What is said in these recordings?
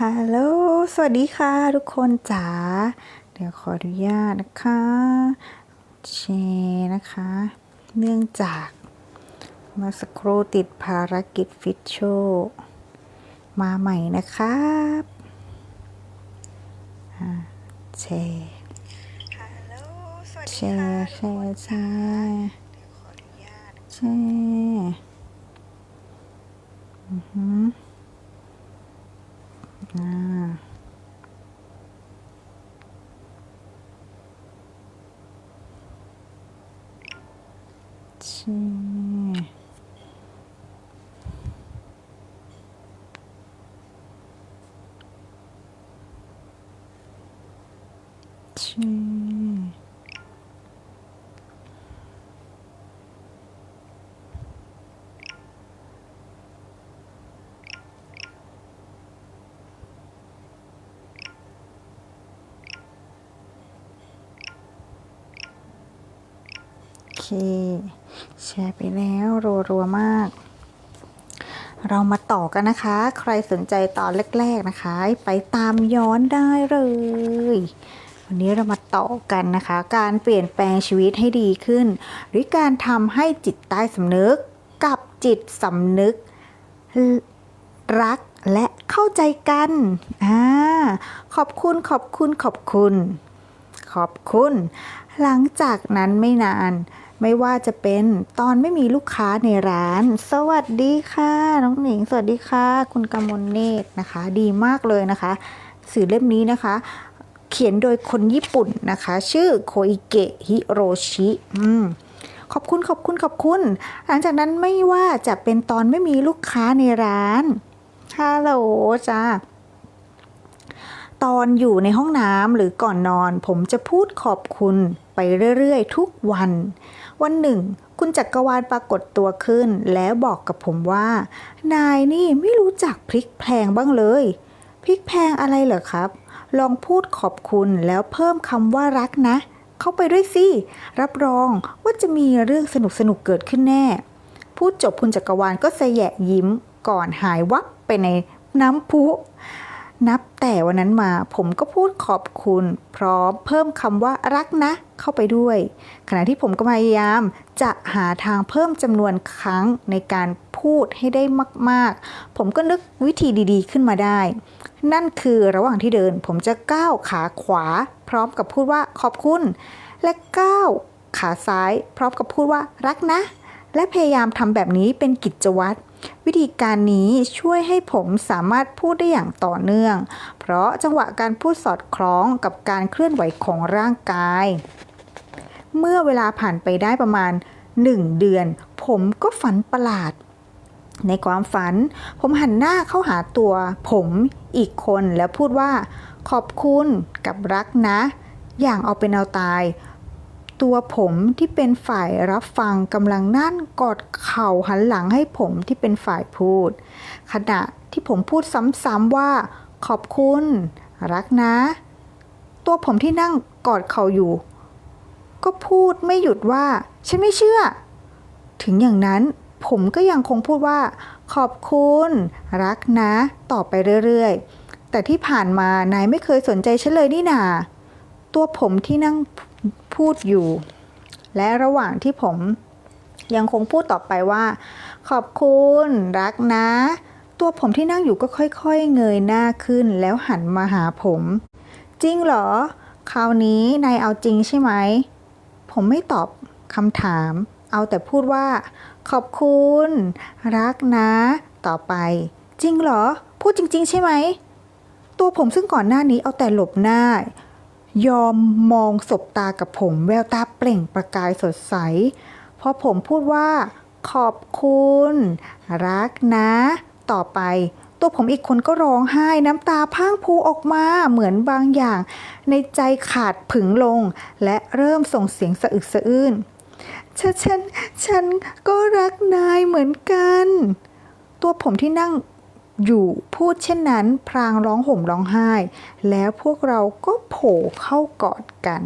ฮัลโหล สวัสดีค่ะทุกคนจ๋า เดี๋ยวขออนุญาตนะคะแชร์นะคะ เนื่องจากเมาสักครู่ติดภารกิจฟิตโชว์มาใหม่นะครับอ่าแชร์ฮัลโหลสวัสแชดีค่ะร์แชร์แชร์เดี๋ยวขออนุญาตแชร์อือหื ออ่าแชร์แชร์ โอ เค แชร์ไปแล้วรัวๆมาก เรามาต่อกันนะคะ ใครสนใจตอนแรก ๆนะคะ ไปตามย้อนได้เลย วันนี้เรามาต่อกันนะคะ การเปลี่ยนแปลงชีวิตให้ดีขึ้น หรือการทำให้จิตใต้สำนึกกับจิตสำนึกรักและเข้าใจกันอ่าขอบคุณขอบคุณขอบคุณ ขอบคุณ หลังจากนั้นไม่นาน ไม่ว่าจะเป็นตอนไม่มีลูกค้าในร้าน สวัสดีค่ะ น้องหนิง สวัสดีค่ะ คุณกำมลเนตรนะคะ ดีมากเลยนะคะ สื่อเล่มนี้นะคะ เขียนโดยคนญี่ปุ่นนะคะ ชื่อโคอิเกะฮิโรชิอืมขอบคุณขอบคุณขอบคุณ หลังจากนั้นไม่ว่าจะเป็นตอนไม่มีลูกค้าในร้านฮัลโหลจ้าตอนอยู่ในห้องน้ำหรือก่อนนอน ผมจะพูดขอบคุณไปเรื่อย ๆ ทุกวัน วันหนึ่ง คุณจักรวาลปรากฏตัวขึ้น แล้วบอกกับผมว่า นายนี่ไม่รู้จักพริกแพงบ้างเลย พริกแพงอะไรเหรอครับ ลองพูดขอบคุณแล้วเพิ่มคำว่ารักนะ เข้าไปด้วยสิ รับรองว่าจะมีเรื่องสนุกๆเกิดขึ้นแน่ พูดจบคุณจักรวาลก็สยะยิ้มก่อนหายวับไปในน้ำพุ นับแต่วันนั้นมาผมก็พูดขอบคุณ พร้อมเพิ่มคำว่ารักนะ เข้าไปด้วย ขณะที่ผมก็พยายามจะหาทางเพิ่มจำนวนครั้งในการพูดให้ได้มาก ๆ ผมก็นึกวิธีดีๆ ขึ้นมาได้ นั่นคือระหว่างที่เดิน ผมจะก้าวขาขวา พร้อมกับพูดว่าขอบคุณ และก้าวขาซ้าย พร้อมกับพูดว่ารักนะ และพยายามทำแบบนี้เป็นกิจวัตร วิธีการนี้ช่วยให้ผมสามารถพูดได้อย่างต่อเนื่อง เพราะจังหวะการพูดสอดคล้องกับการเคลื่อนไหวของร่างกาย เมื่อเวลาผ่านไปได้ประมาณ 1 เดือน ผมก็ฝันประหลาด ในความฝัน ผมหันหน้าเข้าหาตัว ผมอีกคนแล้วพูดว่า ขอบคุณกับรักนะ อย่างเอาเป็นเอาตาย ตัวผมที่เป็นฝ่ายรับฟังกำลังนั่นกอดเข่าหันหลังให้ผมที่เป็นฝ่ายพูด ขณะที่ผมพูดซ้ำๆว่า ขอบคุณ รักนะ ตัวผมที่นั่งกอดเข่าอยู่ ก็พูดไม่หยุดว่า ฉันไม่เชื่อ ถึงอย่างนั้นผมก็ยังคงพูดว่า ขอบคุณ รักนะ ต่อไปเรื่อยๆ แต่ที่ผ่านมานายไม่เคยสนใจฉันเลยนี่นา ตัวผมที่นั่ง พูดอยู่ และระหว่างที่ผมยังคงพูดต่อไปว่า ขอบคุณรักนะ ตัวผมที่นั่งอยู่ก็ค่อยๆ เงยหน้าขึ้นแล้วหันมาหาผม จริงเหรอ คราวนี้นายเอาจริงใช่ไหม ผมไม่ตอบคำถาม เอาแต่พูดว่า ขอบคุณ รักนะ ต่อไป จริงเหรอ พูดจริง ๆ ใช่ไหม ตัวผมซึ่งก่อนหน้านี้เอาแต่หลบหน้า ยอมมองสบตากับผมแววตาเปล่งประกายสดใส พอผมพูดว่า ขอบคุณ รักนะ ต่อไป ตัวผมอีกคนก็ร้องไห้น้ำตาพังพูออกมาเหมือนบางอย่าง ในใจขาดผึงลง และเริ่มส่งเสียงสะอึกสะอื้นฉันฉัน ฉันก็รักนายเหมือนกัน ตัวผมที่นั่ง อยู่พูดเช่นนั้น พรางร้องห่มร้องไห้ แล้วพวกเราก็โผล่เข้ากอดกัน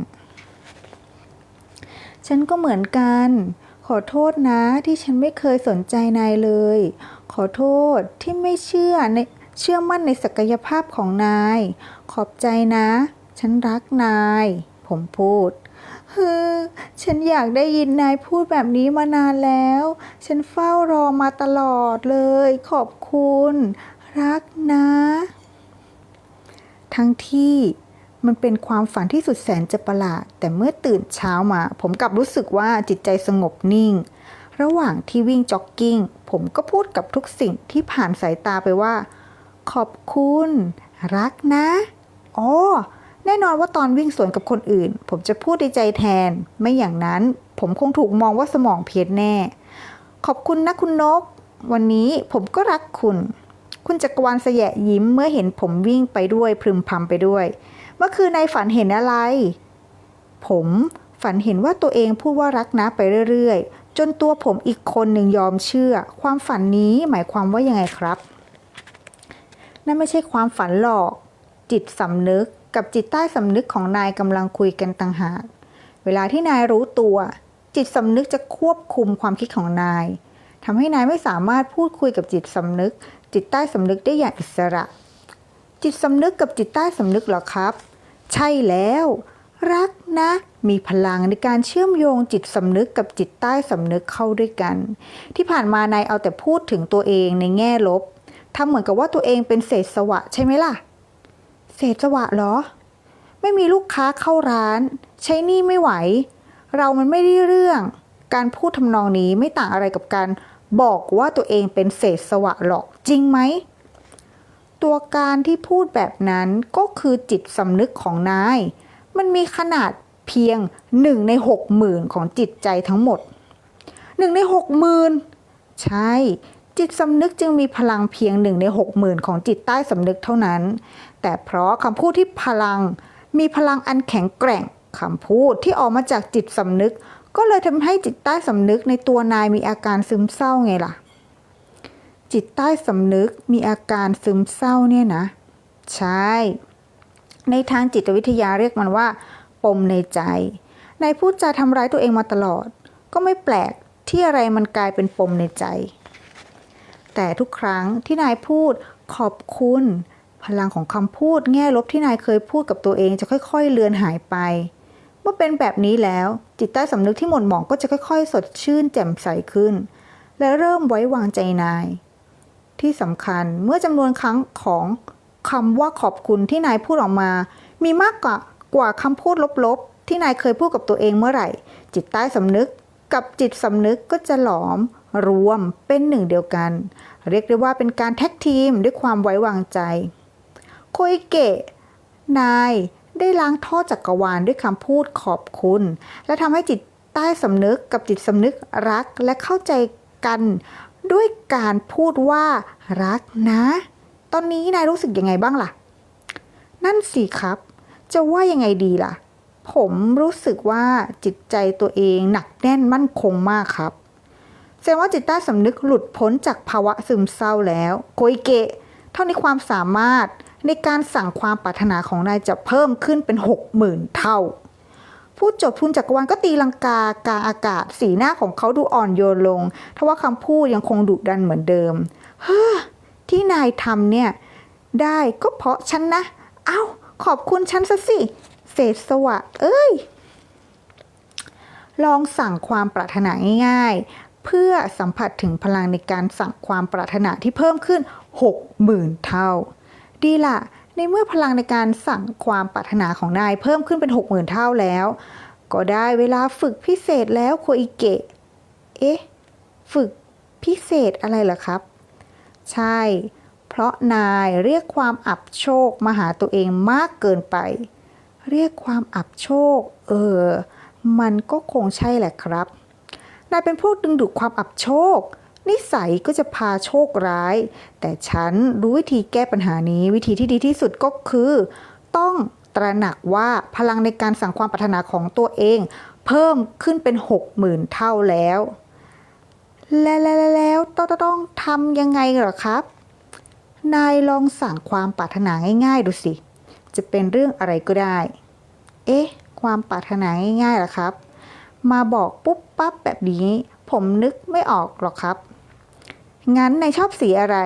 ฉันก็เหมือนกัน ขอโทษนะที่ฉันไม่เคยสนใจนายเลย ขอโทษที่ไม่เชื่อในเชื่อมั่นในศักยภาพของนาย ขอบใจนะ ฉันรักนาย ผมพูด ฮือ ฉันอยากได้ยินนายพูดแบบนี้มานานแล้ว ฉันเฝ้ารอมาตลอดเลย ขอบคุณ รักนะ ทั้งที่มันเป็นความฝันที่สุดแสนจะประหลาด แต่เมื่อตื่นเช้ามา ผมกลับรู้สึกว่าจิตใจสงบนิ่ง ระหว่างที่วิ่งจ็อกกิ้ง ผมก็พูดกับทุกสิ่งที่ผ่านสายตาไปว่า ขอบคุณ รักนะอ๋อ แน่นอนว่าตอนวิ่งสวนกับคนอื่น ผมจะพูดในใจแทน ไม่อย่างนั้น ผมคงถูกมองว่าสมองเพี้ยนแน่ ขอบคุณนะคุณนก วันนี้ผมก็รักคุณ คุณจักรวาลเสยะยิ้มเมื่อเห็นผมวิ่งไปด้วยพึมพำไปด้วย เมื่อคืนนายฝันเห็นอะไร ผมฝันเห็นว่าตัวเองพูดว่ารักนะไปเรื่อยๆ จนตัวผมอีกคนหนึ่งยอมเชื่อ ความฝันนี้หมายความว่ายังไงครับ นั่นไม่ใช่ความฝันหรอก จิตสำนึก กับจิตใต้สำนึกของนายกำลังคุยกันต่างหาก เวลาที่นายรู้ตัว จิตสำนึกจะควบคุมความคิดของนายทำให้นายไม่สามารถพูดคุยกับจิตสำนึก จิตใต้สำนึกได้อย่างอิสระ จิตสำนึกกับจิตใต้สำนึกหรอครับ ใช่แล้ว รักนะ มีพลังในการเชื่อมโยงจิตสำนึกกับจิตใต้สำนึกเข้าด้วยกัน ที่ผ่านมานายเอาแต่พูดถึงตัวเองในแง่ลบทำเหมือนกับว่าตัวเองเป็นเศษสวะใช่ไหมล่ะ เศษสวะเหรอ ไม่มีลูกค้าเข้าร้าน ใช้หนี่ไม่ไหว เรามันไม่ได้เรื่อง การพูดทำนองนี้ไม่ต่างอะไรกับการบอกว่าตัวเองเป็นเศษสวะหรอกจริงไหม ตัวการที่พูดแบบนั้นก็คือจิตสำนึกของนาย มันมีขนาดเพียงหนึ่งในหกหมื่นของจิตใจทั้งหมดหนึ่งในหกหมื่นใช่จิตสำนึกจึงมีพลังเพียงหนึ่งในหกหมื่นของจิตใต้สำนึกเท่านั้น แต่เพราะคำพูดที่พลัง มีพลังอันแข็งแกร่งคำพูดที่ออกมาจากจิตสำนึก ก็เลยทำให้จิตใต้สำนึกในตัวนายมีอาการซึมเศร้าไงล่ะ จิตใต้สำนึกมีอาการซึมเศร้าเนี่ยนะ ใช่ ในทางจิตวิทยาเรียกมันว่า ปมในใจ นายพูดจาทำร้ายตัวเองมาตลอด ก็ไม่แปลกที่อะไรมันกลายเป็นปมในใจ แต่ทุกครั้งที่นายพูดขอบคุณ พลังของคำพูดแง่ลบที่นายเคยพูดกับตัวเองจะค่อยๆ เลือนหายไป เมื่อเป็นแบบนี้แล้ว จิตใต้สำนึกที่หม่นหมองก็จะค่อย ๆ สดชื่นแจ่มใสขึ้น และเริ่มไว้วางใจนาย ที่สำคัญเมื่อจำนวนครั้งของคำว่าขอบคุณที่นายพูดออกมา มีมากกว่ากว่าคำพูดลบๆ ที่นายเคยพูดกับตัวเองเมื่อไหร่ จิตใต้สำนึกกับจิตสำนึกก็จะหลอมรวมเป็นหนึ่งเดียวกัน เรียกได้ว่าเป็นการแท็กทีมด้วยความไว้วางใจ คอิเกะ นายได้ล้างท่อจักกรวาลด้วยคำพูดขอบคุณ และทำให้จิตใต้สำนึกกับจิตสำนึกรักและเข้าใจกันด้วยการพูดว่ารักนะ ตอนนี้นายรู้สึกยังไงบ้างล่ะ นั่นสิครับ จะว่ายังไงดีล่ะ ผมรู้สึกว่าจิตใจตัวเองหนักแน่นมั่นคงมากครับแสดงว่าจิตใต้สำนึกหลุดพ้นจากภาวะซึมเศร้าแล้วโกอิเกะ เท่านี้ความสามารถ ในการสั่งความปรารถนาของนายจะเพิ่มขึ้นเป็นหกหมื่นเท่าพูดจบทุนจักรวาลก็ตีลังกากลางอากาศสีหน้าของเขาดูอ่อนโยนลงทว่าคำพูดยังคงดุดันเหมือนเดิม เฮ้อที่นายทำเนี่ย ได้ก็เพราะฉันนะ เอ้า ขอบคุณฉันซะสิ เศษสวะ เอ้ย ลองสั่งความปรารถนาง่ายๆ เพื่อสัมผัสถึงพลังในการสั่งความปรารถนาที่เพิ่มขึ้น 60,000 เท่า ดีล่ะ ในเมื่อพลังในการสั่งความปรารถนาของนายเพิ่มขึ้นเป็น 60,000 เท่าแล้ว ก็ได้เวลาฝึกพิเศษแล้วโคอิเกะ เอ๊ะ ฝึกพิเศษอะไรเหรอครับ ใช่ เพราะนายเรียกความอับโชคมาหาตัวเองมากเกินไป เรียกความอับโชค เออ มันก็คงใช่แหละครับ นายเป็นพวกดึงดูดความอับโชค นิสัยก็จะพาโชคร้าย แต่ฉันรู้วิธีแก้ปัญหานี้ วิธีที่ดีที่สุดก็คือ ต้องตระหนักว่าพลังในการสั่งความปรารถนาของตัวเอง เพิ่มขึ้นเป็น 60,000 เท่าแล้ว แล้วแล้วแล้วต้องต้องทำยังไงเหรอครับ นายลองสั่งความปรารถนาง่ายๆดูสิ จะเป็นเรื่องอะไรก็ได้ เอ๊ะ ความปรารถนาง่ายๆเหรอครับ มาบอกปุ๊บปั๊บแบบนี้ ผมนึกไม่ออกหรอกครับ งั้นนายชอบสีอะไร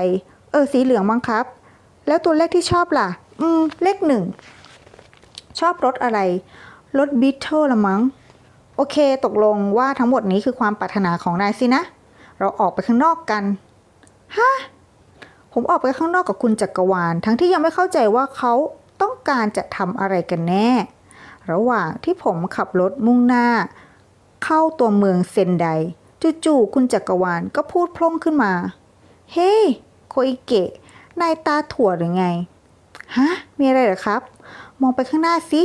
เออ สีเหลืองมั้งครับ แล้วตัวเลขที่ชอบล่ะ อืม เลขหนึ่ง ชอบรถอะไร รถบีเทิลละมั้ง โอเค ตกลงว่าทั้งหมดนี้คือความปรารถนาของนายสินะ เราออกไปข้างนอกกัน ฮะ ผมออกไปข้างนอกกับคุณจักรวาล ทั้งที่ยังไม่เข้าใจว่าเขาต้องการจะทำอะไรกันแน่ ระหว่างที่ผมขับรถมุ่งหน้า เข้าตัวเมืองเซนได จู่ๆคุณจักรวาลก็พูดพล่งขึ้นมา เฮ้โคอิเกะ นายตาถั่วหรือไง ฮะ มีอะไรเหรอครับ มองไปข้างหน้าสิ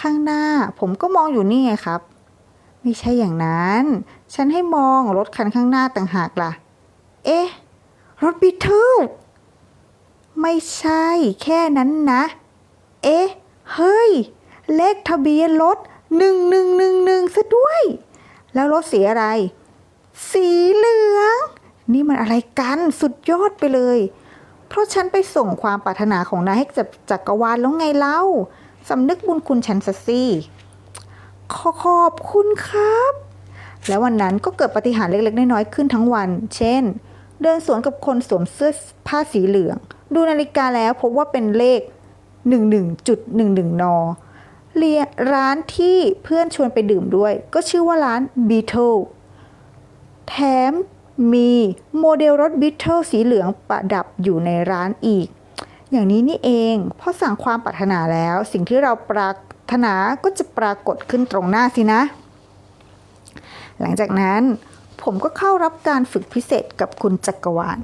ข้างหน้าผมก็มองอยู่นี่ไงครับ ไม่ใช่อย่างนั้น ฉันให้มองรถคันข้างหน้าต่างหากล่ะ เอ๊ะ รถบีเทิลไม่ใช่แค่นั้นนะ เอ๊ะ เฮ้ย เลขทะเบียนรถหนึ่งหนึ่งหนึ่งหนึ่งซะด้วย แล้วรถสีอะไร สีเหลือง นี่มันอะไรกันสุดยอดไปเลย เพราะฉันไปส่งความปรารถนาของนายให้กับจักรวาลแล้วไงเล่าสำนึกบุญคุณฉันสัสิขอขอบคุณครับ แล้ววันนั้นก็เกิดปาฏิหารย์เล็กๆ น้อยๆ ขึ้นทั้งวัน เช่น เดินสวนกับคนสวมเสื้อผ้าสีเหลือง ดูนาฬิกาแล้วพบว่าเป็นเลข 11.11 นเรียร้านที่เพื่อนชวนไปดื่มด้วย ก็ชื่อว่าร้าน Beetle แถมมีโมเดลรถ Beetle สีเหลืองประดับอยู่ในร้านอีก อย่างนี้นี่เองพอสั่งความปรารถนาแล้ว สิ่งที่เราปรารถนาก็จะปรากฏขึ้นตรงหน้าสินะ หลังจากนั้นผมก็เข้ารับการฝึกพิเศษกับคุณจักรวาล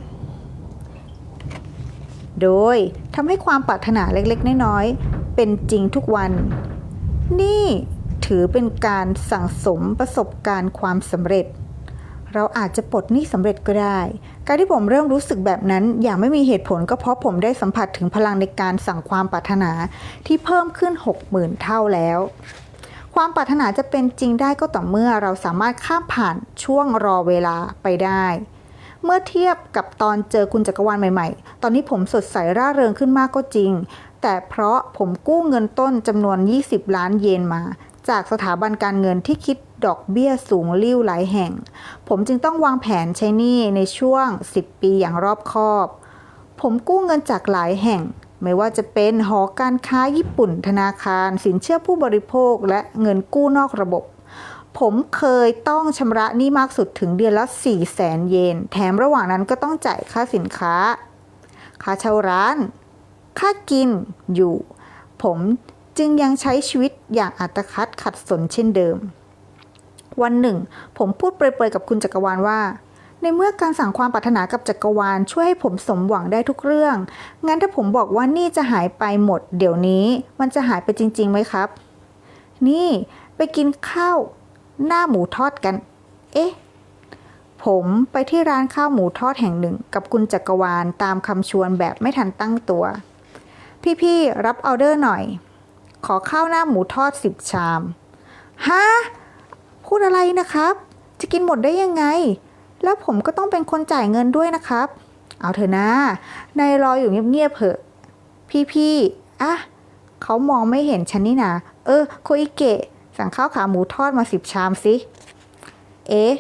โดยทำให้ความปรารถนาเล็กๆ น้อยๆ เป็นจริงทุกวัน นี่ถือเป็นการสั่งสมประสบการณ์ความสำเร็จ เราอาจจะปลดหนี้สำเร็จก็ได้ การที่ผมเริ่มรู้สึกแบบนั้น อย่างไม่มีเหตุผลก็เพราะผมได้สัมผัสถึงพลังในการสั่งความปรารถนาที่เพิ่มขึ้น 60,000 เท่าแล้ว ความปรารถนาจะเป็นจริงได้ก็ต่อเมื่อเราสามารถข้ามผ่านช่วงรอเวลาไปได้ เมื่อเทียบกับตอนเจอคุณจักรวาลใหม่ ๆ ตอนนี้ผมสดใสร่าเริงขึ้นมากก็จริง แต่เพราะผมกู้เงินต้นจำนวน 20 ล้านเยนมา จากสถาบันการเงินที่คิดดอกเบี้ยสูงลิ่วหลายแห่ง ผมจึงต้องวางแผนใช้หนี้ในช่วง 10 ปีอย่างรอบคอบ ผมกู้เงินจากหลายแห่ง ไม่ว่าจะเป็นหอการค้าญี่ปุ่น ธนาคาร สินเชื่อผู้บริโภค และเงินกู้นอกระบบ ผมเคยต้องชำระหนี้มากสุดถึงเดือนละ 4 0 0แสนเยน แถมระหว่างนั้นก็ต้องจ่ายค่าสินค้า ค่าเช่าร้าน ค่ากินอยู่ ผม จึงยังใช้ชีวิตอย่างอัตคัดขัดสนเช่นเดิม วันหนึ่ง ผมพูดเปรยๆกับคุณจักรวาลว่า ในเมื่อการสั่งความปรารถนากับจักรวาลช่วยให้ผมสมหวังได้ทุกเรื่อง งั้นถ้าผมบอกว่านี่จะหายไปหมด เดี๋ยวนี้ มันจะหายไปจริงๆไหมครับ นี่ไปกินข้าว หน้าหมูทอดกัน เอ๊ะผมไปที่ร้านข้าวหมูทอดแห่งหนึ่ง กับคุณจักรวาลตามคำชวนแบบไม่ทันตั้งตัว พี่ๆรับออเดอร์หน่อย ขอข้าวหน้าหมูทอดสิบชาม ฮะ พูดอะไรนะครับ จะกินหมดได้ยังไง แล้วผมก็ต้องเป็นคนจ่ายเงินด้วยนะครับ เอาเถอะนะ นายรออยู่เงียบๆเถอะ พี่ๆอะเขามองไม่เห็นฉันนี่นา เออ โคอิเกะ สั่งข้าวขาหมูทอดมาสิบชามสิ เอ๊ะ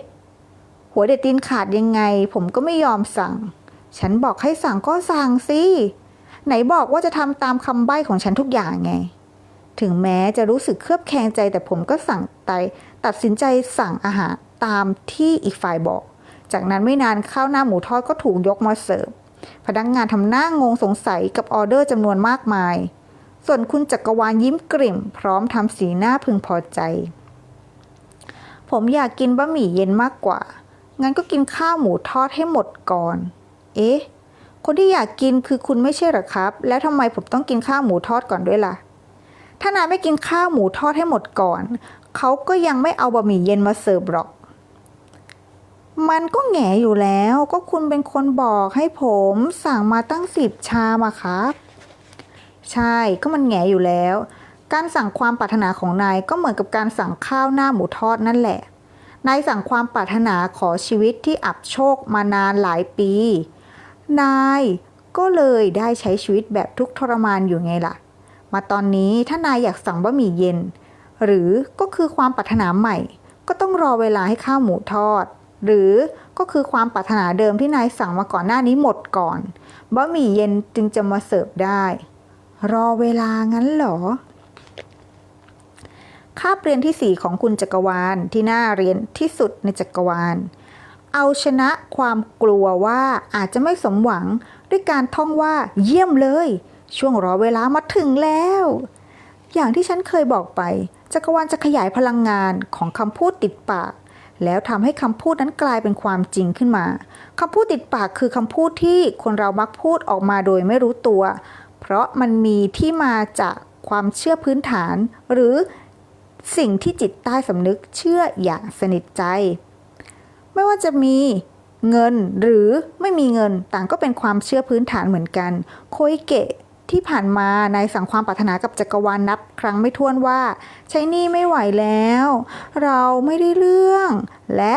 หัวเด็ดตีนขาดยังไง ผมก็ไม่ยอมสั่ง ฉันบอกให้สั่งก็สั่งสิ ไหนบอกว่าจะทำตามคำใบ้ของฉันทุกอย่างไง ถึงแม้จะรู้สึกเครือบแคลงใจแต่ผมก็สั่งไตตัดสินใจสั่งอาหารตามที่อีกฝ่ายบอก จากนั้นไม่นานข้าวหน้าหมูทอดก็ถูกยกมาเสิร์ฟพนักงานทำหน้างงสงสัยกับออเดอร์จำนวนมากมาย ส่วนคุณจักรวาลยิ้มกริ่ม พร้อมทำสีหน้าพึงพอใจ ผมอยากกินบะหมี่เย็นมากกว่า งั้นก็กินข้าวหมูทอดให้หมดก่อน เอ๊ะ คนที่อยากกินคือคุณไม่ใช่หรอครับ แล้วทำไมผมต้องกินข้าวหมูทอดก่อนด้วยล่ะ ถ้านายไม่กินข้าวหมูทอดให้หมดก่อน เขาก็ยังไม่เอาบะหมี่เย็นมาเสิร์ฟหรอก มันก็แหงอยู่แล้ว ก็คุณเป็นคนบอกให้ผมสั่งมาตั้งสิบชามอะครับ ใช่ก็มันแหงอยู่แล้ว การสั่งความปรารถนาของนายก็เหมือนกับการสั่งข้าวหน้าหมูทอดนั่นแหละ นายสั่งความปรารถนาขอชีวิตที่อับโชคมานานหลายปี นายก็เลยได้ใช้ชีวิตแบบทุกข์ทรมานอยู่ไงล่ะ มาตอนนี้ถ้านายอยากสั่งบะหมี่เย็น หรือก็คือความปรารถนาใหม่ ก็ต้องรอเวลาให้ข้าวหมูทอด หรือก็คือความปรารถนาเดิมที่นายสั่งมาก่อนหน้านี้หมดก่อนบะหมี่เย็นจึงจะมาเสิร์ฟได้ รอเวลางั้นเหรอคาบเรียนที่ 4 ของคุณจักรวาลที่น่าเรียนที่สุดในจักรวาล เอาชนะความกลัวว่าอาจจะไม่สมหวังด้วยการท่องว่าเยี่ยมเลย ช่วงรอเวลามาถึงแล้ว อย่างที่ฉันเคยบอกไป จักรวาลจะขยายพลังงานของคำพูดติดปาก แล้วทำให้คำพูดนั้นกลายเป็นความจริงขึ้นมาคำพูดติดปากคือคำพูดที่คนเรามักพูดออกมาโดยไม่รู้ตัว เพราะมันมีที่มาจากความเชื่อพื้นฐาน หรือสิ่งที่จิตใต้สำนึกเชื่ออย่างสนิทใจ ไม่ว่าจะมีเงินหรือไม่มีเงินต่างก็เป็นความเชื่อพื้นฐานเหมือนกัน โคอิเกะ ที่ผ่านมานายสั่งความปรารถนากับจักรวาลนับ ครั้งไม่ถ้วนว่า ใช้นี่ไม่ไหวแล้ว เราไม่ได้เรื่อง และ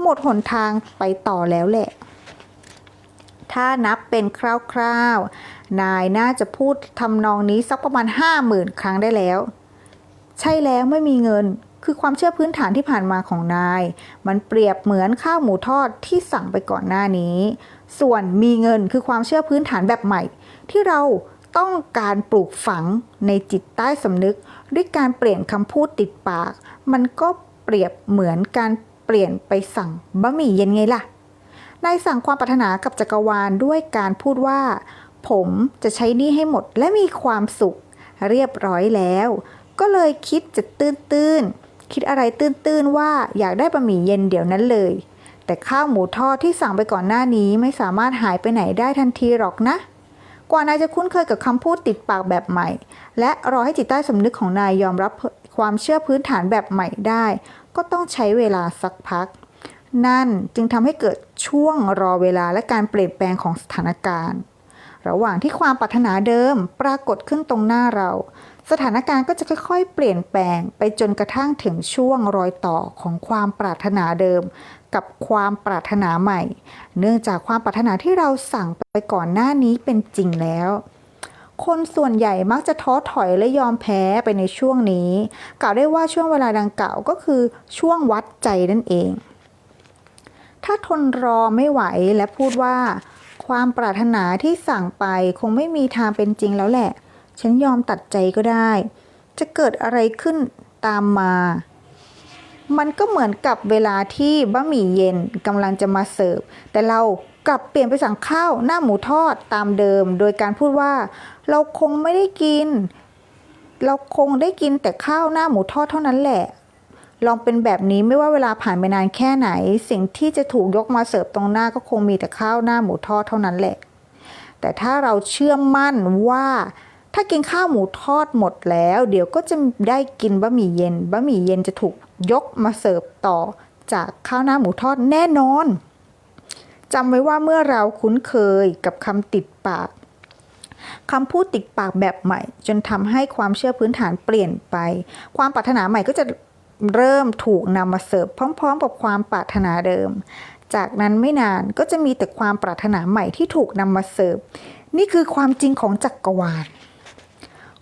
หมดหนทางไปต่อแล้วแหละ ถ้านับเป็นคร่าวๆ นายน่าจะพูดทำนองนี้สักประมาณห้าหมื่นครั้งได้แล้ว ใช่แล้วไม่มีเงินคือความเชื่อพื้นฐานที่ผ่านมาของนาย มันเปรียบเหมือนข้าวหมูทอดที่สั่งไปก่อนหน้านี้ ส่วนมีเงินคือความเชื่อพื้นฐานแบบใหม่ ที่เรา ต้องการปลูกฝังในจิตใต้สำนึก ด้วยการเปลี่ยนคำพูดติดปาก มันก็เปรียบเหมือนการเปลี่ยนไปสั่งบะหมี่เย็นไงล่ะนายสั่งความปรารถนากับจักรวาลด้วยการพูดว่า ผมจะใช้นี้ให้หมดและมีความสุข เรียบร้อยแล้ว ก็เลยคิดจะตื้นๆคิดอะไรตื้นตื้นๆว่าอยากได้บะหมี่เย็นเดี๋ยวนั้นเลย แต่ข้าวหมูทอดที่สั่งไปก่อนหน้านี้ไม่สามารถหายไปไหนได้ทันทีหรอกนะ กว่านายจะคุ้นเคยกับคำพูดติดปากแบบใหม่ และรอให้จิตใต้สำนึกของนายยอมรับความเชื่อพื้นฐานแบบใหม่ได้ ก็ต้องใช้เวลาสักพัก นั่นจึงทำให้เกิดช่วงรอเวลาและการเปลี่ยนแปลงของสถานการณ์ ระหว่างที่ความปรารถนาเดิมปรากฏขึ้นตรงหน้าเรา สถานการณ์ก็จะค่อย ๆ เปลี่ยนแปลงไปจนกระทั่งถึงช่วงรอยต่อของความปรารถนาเดิม กับความปรารถนาใหม่ เนื่องจากความปรารถนาที่เราสั่งไปก่อนหน้านี้เป็นจริงแล้ว คนส่วนใหญ่มักจะท้อถอยและยอมแพ้ไปในช่วงนี้ กล่าวได้ว่าช่วงเวลาดังกล่าวก็คือช่วงวัดใจนั่นเอง ถ้าทนรอไม่ไหวและพูดว่า ความปรารถนาที่สั่งไปคงไม่มีทางเป็นจริงแล้วแหละ ฉันยอมตัดใจก็ได้ จะเกิดอะไรขึ้นตามมา มันก็เหมือนกับเวลาที่บะหมี่เย็นกำลังจะมาเสิร์ฟ แต่เรากลับเปลี่ยนไปสั่งข้าวหน้าหมูทอดตามเดิม โดยการพูดว่า เราคงไม่ได้กิน เราคงได้กินแต่ข้าวหน้าหมูทอดเท่านั้นแหละ ลองเป็นแบบนี้ไม่ว่าเวลาผ่านไปนานแค่ไหน สิ่งที่จะถูกยกมาเสิร์ฟตรงหน้าก็คงมีแต่ข้าวหน้าหมูทอดเท่านั้นแหละ แต่ถ้าเราเชื่อมั่นว่าถ้ากินข้าวหมูทอดหมดแล้ว เดี๋ยวก็จะได้กินบะหมี่เย็นบะหมี่เย็นจะถูก ยกมาเสิร์ฟต่อจากข้าวหน้าหมูทอดแน่นอนจำไว้ว่าเมื่อเราคุ้นเคยกับคำติดปากคำพูดติดปากแบบใหม่ จนทำให้ความเชื่อพื้นฐานเปลี่ยนไป ความปรารถนาใหม่ก็จะเริ่มถูกนำมาเสิร์ฟพร้อม ๆ กับความปรารถนาเดิม จากนั้นไม่นานก็จะมีแต่ความปรารถนาใหม่ที่ถูกนำมาเสิร์ฟ นี่คือความจริงของจักรวาล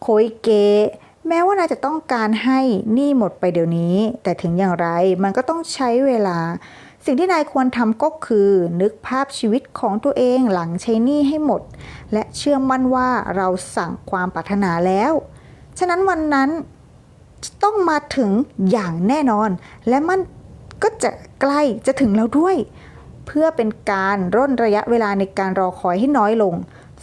โคยเกะ แม้ว่านายจะต้องการให้หนี้หมดไปเดี๋ยวนี้ แต่ถึงอย่างไรมันก็ต้องใช้เวลา สิ่งที่นายควรทำก็คือ นึกภาพชีวิตของตัวเองหลังใช้หนี้ให้หมด และเชื่อมั่นว่าเราสั่งความปรารถนาแล้ว ฉะนั้นวันนั้นต้องมาถึงอย่างแน่นอน และมันก็จะใกล้จะถึงแล้วด้วย เพื่อเป็นการร่นระยะเวลาในการรอคอยให้น้อยลง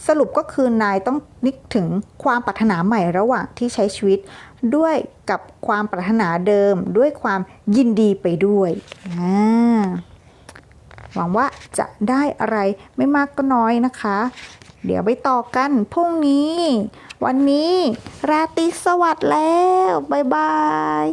สรุปก็คือนายต้องนึกถึงความปรารถนาใหม่ระหว่างที่ใช้ชีวิต ด้วยกับความปรารถนาเดิม ด้วยความยินดีไปด้วยหวังว่าจะได้อะไรไม่มากก็น้อยนะคะ เดี๋ยวไปต่อกันพรุ่งนี้ วันนี้ ราตรีสวัสดิ์แล้ว บ๊ายบาย